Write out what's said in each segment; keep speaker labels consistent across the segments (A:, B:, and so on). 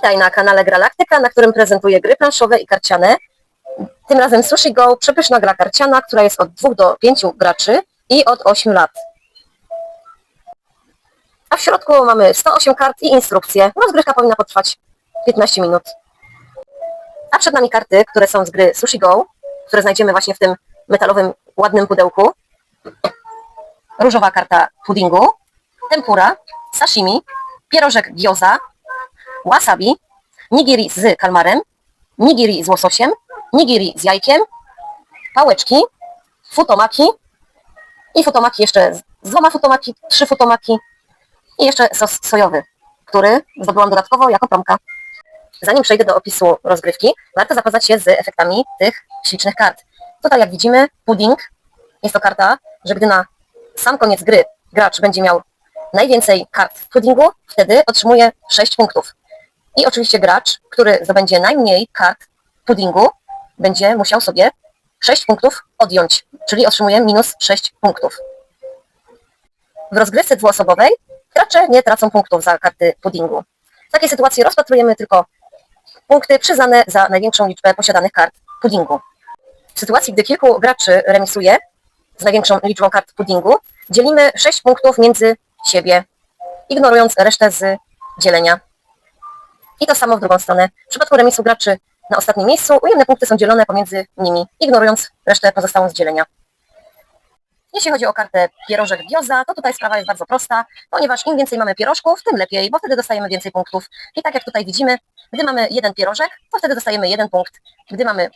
A: Witaj na kanale Gralaktyka, na którym prezentuję gry planszowe i karciane. Tym razem Sushi Go, przepyszna gra karciana, która jest od 2 do 5 graczy i od 8 lat. A w środku mamy 108 kart i instrukcję. Rozgrywka powinna potrwać 15 minut. A przed nami karty, które są z gry Sushi Go, które znajdziemy właśnie w tym metalowym, ładnym pudełku. Różowa karta puddingu, tempura, sashimi, pierożek gyoza, wasabi, nigiri z kalmarem, nigiri z łososiem, nigiri z jajkiem, pałeczki, futomaki i futomaki jeszcze z dwoma futomaki, trzy futomaki i jeszcze sos sojowy, który zdobyłam dodatkowo jako promka. Zanim przejdę do opisu rozgrywki, warto zapoznać się z efektami tych ślicznych kart. Tutaj jak widzimy, pudding jest to karta, że gdy na sam koniec gry gracz będzie miał najwięcej kart w puddingu, wtedy otrzymuje 6 punktów. I oczywiście gracz, który zdobędzie najmniej kart puddingu, będzie musiał sobie 6 punktów odjąć, czyli otrzymuje minus 6 punktów. W rozgrywce dwuosobowej gracze nie tracą punktów za karty puddingu. W takiej sytuacji rozpatrujemy tylko punkty przyznane za największą liczbę posiadanych kart puddingu. W sytuacji, gdy kilku graczy remisuje z największą liczbą kart puddingu, dzielimy 6 punktów między siebie, ignorując resztę z dzielenia. I to samo w drugą stronę. W przypadku remisu graczy na ostatnim miejscu ujemne punkty są dzielone pomiędzy nimi, ignorując resztę pozostałą z dzielenia. Jeśli chodzi o kartę pierożek gioza, to tutaj sprawa jest bardzo prosta, ponieważ im więcej mamy pierożków, tym lepiej, bo wtedy dostajemy więcej punktów. I tak jak tutaj widzimy, gdy mamy jeden pierożek, to wtedy dostajemy jeden punkt. Gdy mamy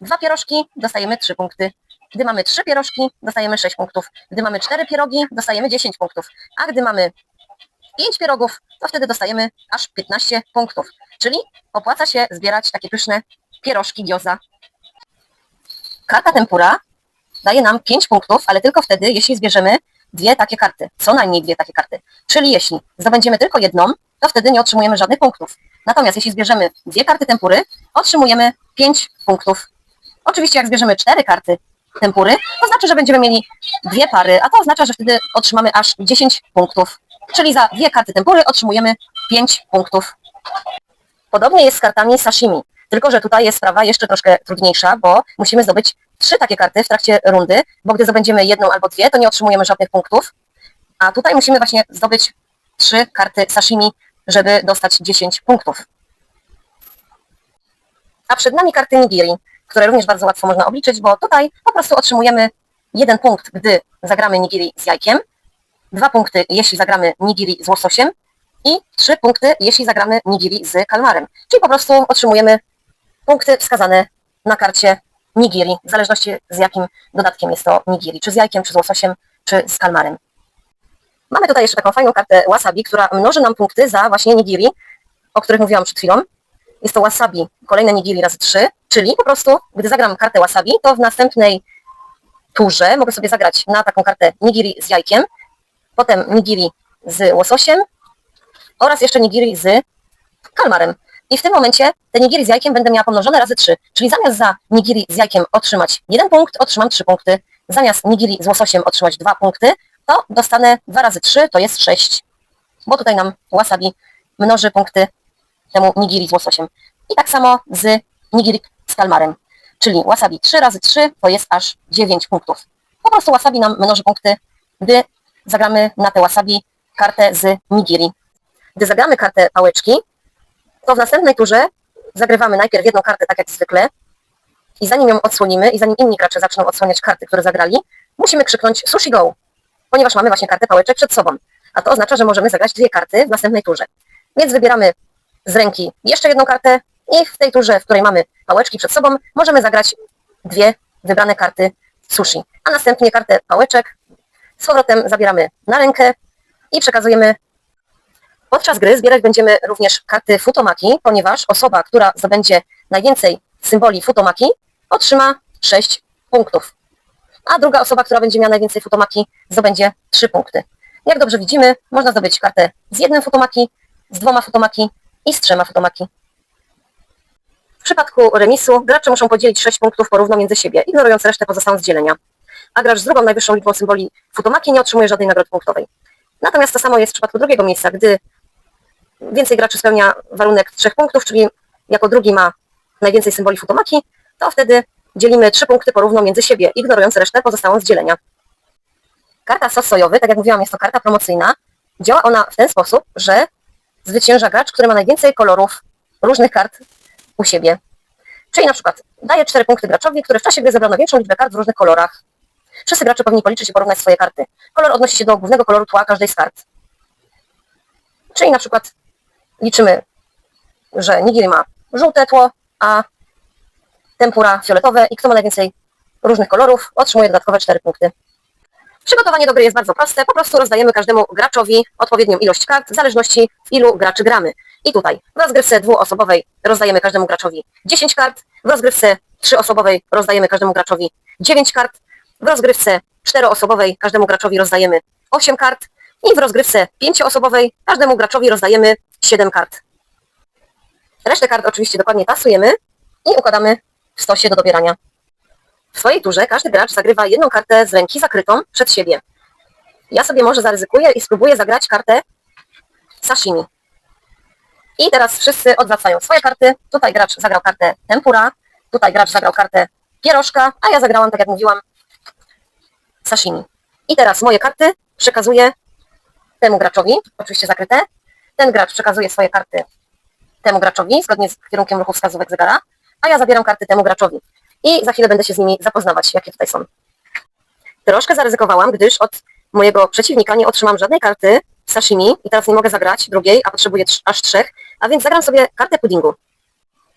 A: dwa pierożki, dostajemy trzy punkty. Gdy mamy trzy pierożki, dostajemy sześć punktów. Gdy mamy cztery pierogi, dostajemy 10 punktów. A gdy mamy pięć pierogów, to wtedy dostajemy aż 15 punktów. Czyli opłaca się zbierać takie pyszne pierożki gioza. Karta tempura daje nam 5 punktów, ale tylko wtedy, jeśli zbierzemy dwie takie karty. Co najmniej dwie takie karty. Czyli jeśli zdobędziemy tylko jedną, to wtedy nie otrzymujemy żadnych punktów. Natomiast jeśli zbierzemy dwie karty tempury, otrzymujemy 5 punktów. Oczywiście jak zbierzemy cztery karty tempury, to znaczy, że będziemy mieli dwie pary, a to oznacza, że wtedy otrzymamy aż 10 punktów. Czyli za dwie karty tempury otrzymujemy 5 punktów. Podobnie jest z kartami sashimi, tylko że tutaj jest sprawa jeszcze troszkę trudniejsza, bo musimy zdobyć trzy takie karty w trakcie rundy, bo gdy zdobędziemy jedną albo dwie, to nie otrzymujemy żadnych punktów, a tutaj musimy właśnie zdobyć trzy karty sashimi, żeby dostać 10 punktów. A przed nami karty nigiri, które również bardzo łatwo można obliczyć, bo tutaj po prostu otrzymujemy jeden punkt, gdy zagramy nigiri z jajkiem, dwa punkty, jeśli zagramy nigiri z łososiem i trzy punkty, jeśli zagramy nigiri z kalmarem. Czyli po prostu otrzymujemy punkty wskazane na karcie nigiri, w zależności z jakim dodatkiem jest to nigiri, czy z jajkiem, czy z łososiem, czy z kalmarem. Mamy tutaj jeszcze taką fajną kartę wasabi, która mnoży nam punkty za właśnie nigiri, o których mówiłam przed chwilą. Jest to wasabi, kolejne nigiri razy 3, czyli po prostu, gdy zagram kartę wasabi, to w następnej turze mogę sobie zagrać na taką kartę nigiri z jajkiem, potem nigiri z łososiem oraz jeszcze nigiri z kalmarem. I w tym momencie te nigiri z jajkiem będę miała pomnożone razy 3. Czyli zamiast za nigiri z jajkiem otrzymać jeden punkt, otrzymam 3 punkty. Zamiast nigiri z łososiem otrzymać 2 punkty, to dostanę 2 razy 3, to jest 6. Bo tutaj nam wasabi mnoży punkty temu nigiri z łososiem. I tak samo z nigiri z kalmarem. Czyli wasabi 3 razy 3 to jest aż 9 punktów. Po prostu wasabi nam mnoży punkty, gdy zagramy na te wasabi kartę z nigiri. Gdy zagramy kartę pałeczki, to w następnej turze zagrywamy najpierw jedną kartę, tak jak zwykle, i zanim ją odsłonimy i zanim inni gracze zaczną odsłaniać karty, które zagrali, musimy krzyknąć sushi go, ponieważ mamy właśnie kartę pałeczek przed sobą. A to oznacza, że możemy zagrać dwie karty w następnej turze. Więc wybieramy z ręki jeszcze jedną kartę i w tej turze, w której mamy pałeczki przed sobą, możemy zagrać dwie wybrane karty sushi. A następnie kartę pałeczek z powrotem zabieramy na rękę i przekazujemy Podczas gry zbierać będziemy również karty futomaki, ponieważ osoba, która zdobędzie najwięcej symboli futomaki, otrzyma 6 punktów. A druga osoba, która będzie miała najwięcej futomaki, zdobędzie 3 punkty. Jak dobrze widzimy, można zdobyć kartę z jednym futomaki, z dwoma futomaki i z trzema futomaki. W przypadku remisu gracze muszą podzielić 6 punktów porówno między siebie, ignorując resztę pozostałą z dzielenia. A gracz z drugą najwyższą liczbą symboli futomaki nie otrzymuje żadnej nagrody punktowej. Natomiast to samo jest w przypadku drugiego miejsca, gdy więcej graczy spełnia warunek trzech punktów, czyli jako drugi ma najwięcej symboli futomaki, to wtedy dzielimy trzy punkty porówno między siebie, ignorując resztę pozostałą z dzielenia. Karta sos sojowy, tak jak mówiłam, jest to karta promocyjna. Działa ona w ten sposób, że zwycięża gracz, który ma najwięcej kolorów różnych kart u siebie. Czyli na przykład daje 4 punkty graczowi, który w czasie gry zebrano większą liczbę kart w różnych kolorach. Wszyscy gracze powinni policzyć i porównać swoje karty. Kolor odnosi się do głównego koloru tła każdej z kart. Czyli na przykład liczymy, że nigiri ma żółte tło, a tempura fioletowe i kto ma najwięcej różnych kolorów otrzymuje dodatkowe 4 punkty. Przygotowanie do gry jest bardzo proste. Po prostu rozdajemy każdemu graczowi odpowiednią ilość kart w zależności ilu graczy gramy. I tutaj w rozgrywce dwuosobowej rozdajemy każdemu graczowi 10 kart, w rozgrywce trzyosobowej rozdajemy każdemu graczowi 9 kart, w rozgrywce czteroosobowej każdemu graczowi rozdajemy 8 kart i w rozgrywce pięcioosobowej każdemu graczowi rozdajemy 7 kart. Resztę kart oczywiście dokładnie tasujemy i układamy w stosie do dobierania. W swojej turze każdy gracz zagrywa jedną kartę z ręki zakrytą przed siebie. Ja sobie może zaryzykuję i spróbuję zagrać kartę sashimi. I teraz wszyscy odwracają swoje karty. Tutaj gracz zagrał kartę tempura, tutaj gracz zagrał kartę pierożka, a ja zagrałam, tak jak mówiłam, sashimi. I teraz moje karty przekazuję temu graczowi, oczywiście zakryte. Ten gracz przekazuje swoje karty temu graczowi, zgodnie z kierunkiem ruchu wskazówek zegara, a ja zabieram karty temu graczowi. I za chwilę będę się z nimi zapoznawać, jakie tutaj są. Troszkę zaryzykowałam, gdyż od mojego przeciwnika nie otrzymam żadnej karty sashimi i teraz nie mogę zagrać drugiej, a potrzebuję trz- aż trzech, a więc zagram sobie kartę puddingu.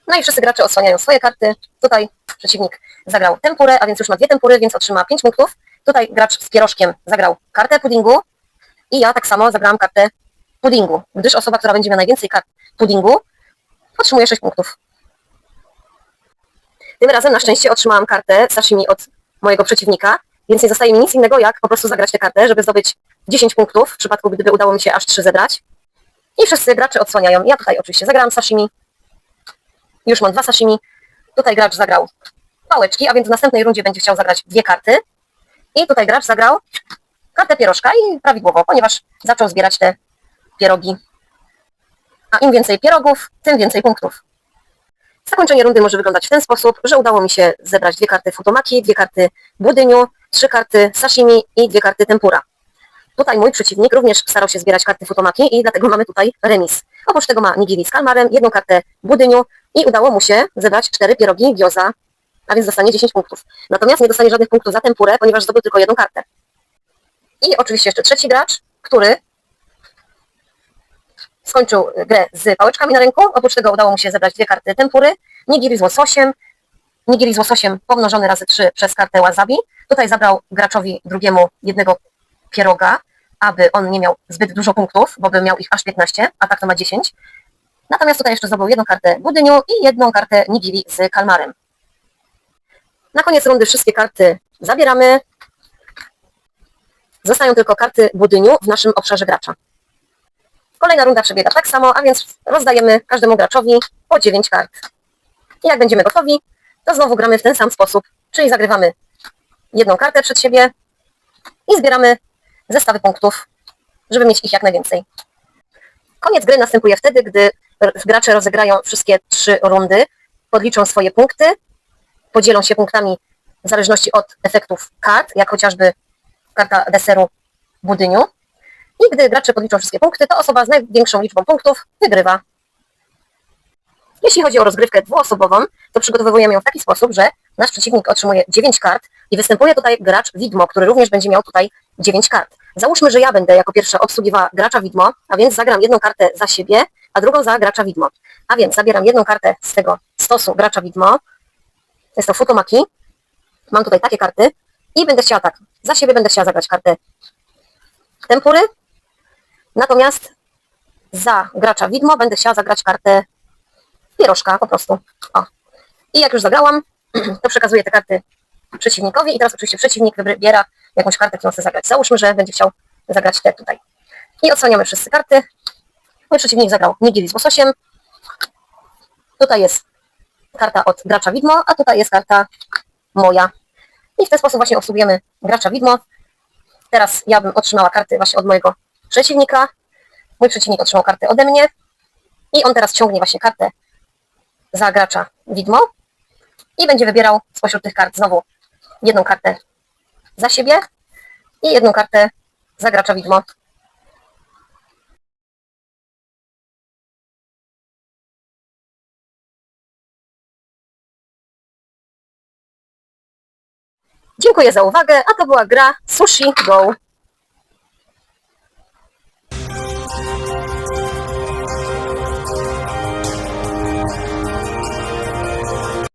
A: No i wszyscy gracze odsłaniają swoje karty. Tutaj przeciwnik zagrał tempurę, a więc już ma dwie tempury, więc otrzyma pięć punktów. Tutaj gracz z pierożkiem zagrał kartę puddingu i ja tak samo zagrałam kartę puddingu, gdyż osoba, która będzie miała najwięcej kart puddingu, otrzymuje 6 punktów. Tym razem na szczęście otrzymałam kartę sashimi od mojego przeciwnika, więc nie zostaje mi nic innego, jak po prostu zagrać tę kartę, żeby zdobyć 10 punktów, w przypadku gdyby udało mi się aż 3 zebrać. I wszyscy gracze odsłaniają. Ja tutaj oczywiście zagrałam sashimi. Już mam dwa sashimi. Tutaj gracz zagrał pałeczki, a więc w następnej rundzie będzie chciał zagrać dwie karty. I tutaj gracz zagrał kartę pierożka i prawidłowo, ponieważ zaczął zbierać te pierogi. A im więcej pierogów, tym więcej punktów. Zakończenie rundy może wyglądać w ten sposób, że udało mi się zebrać dwie karty futomaki, dwie karty budyniu, trzy karty sashimi i dwie karty tempura. Tutaj mój przeciwnik również starał się zbierać karty futomaki i dlatego mamy tutaj remis. Oprócz tego ma nigiri z kalmarem, jedną kartę budyniu i udało mu się zebrać cztery pierogi gyoza, a więc dostanie 10 punktów. Natomiast nie dostanie żadnych punktów za tempurę, ponieważ zdobył tylko jedną kartę. I oczywiście jeszcze trzeci gracz, który skończył grę z pałeczkami na ręku. Oprócz tego udało mu się zebrać dwie karty tempury, nigiri z łososiem, nigiri z łososiem pomnożony razy trzy przez kartę wasabi. Tutaj zabrał graczowi drugiemu jednego pieroga, aby on nie miał zbyt dużo punktów, bo by miał ich aż 15, a tak to ma 10. Natomiast tutaj jeszcze zdobył jedną kartę budyniu i jedną kartę nigiri z kalmarem. Na koniec rundy wszystkie karty zabieramy. Zostają tylko karty budyniu w naszym obszarze gracza. Kolejna runda przebiega tak samo, a więc rozdajemy każdemu graczowi po 9 kart. I jak będziemy gotowi, to znowu gramy w ten sam sposób, czyli zagrywamy jedną kartę przed siebie i zbieramy zestawy punktów, żeby mieć ich jak najwięcej. Koniec gry następuje wtedy, gdy gracze rozegrają wszystkie trzy rundy, podliczą swoje punkty, podzielą się punktami w zależności od efektów kart, jak chociażby karta deseru budyniu. I gdy gracze podliczą wszystkie punkty, to osoba z największą liczbą punktów wygrywa. Jeśli chodzi o rozgrywkę dwuosobową, to przygotowujemy ją w taki sposób, że nasz przeciwnik otrzymuje 9 kart i występuje tutaj gracz widmo, który również będzie miał tutaj 9 kart. Załóżmy, że ja będę jako pierwsza obsługiwała gracza widmo, a więc zagram jedną kartę za siebie, a drugą za gracza widmo. A więc zabieram jedną kartę z tego stosu gracza widmo, jest to Futomaki, mam tutaj takie karty i będę chciała tak, za siebie będę chciała zagrać kartę tempury, natomiast za gracza widmo będę chciała zagrać kartę pierożka po prostu. O. I jak już zagrałam, to przekazuję te karty przeciwnikowi i teraz oczywiście przeciwnik wybiera jakąś kartę, którą chce zagrać. Załóżmy, że będzie chciał zagrać te tutaj. I odsłaniamy wszyscy karty. Mój przeciwnik zagrał nigiri z łososiem. Tutaj jest karta od gracza widmo, a tutaj jest karta moja. I w ten sposób właśnie obsługujemy gracza widmo. Teraz ja bym otrzymała karty właśnie od mojego przeciwnika. Mój przeciwnik otrzymał karty ode mnie. I on teraz ciągnie właśnie kartę za gracza widmo i będzie wybierał spośród tych kart znowu jedną kartę za siebie i jedną kartę za gracza widmo. Dziękuję za uwagę, a to była gra Sushi Go.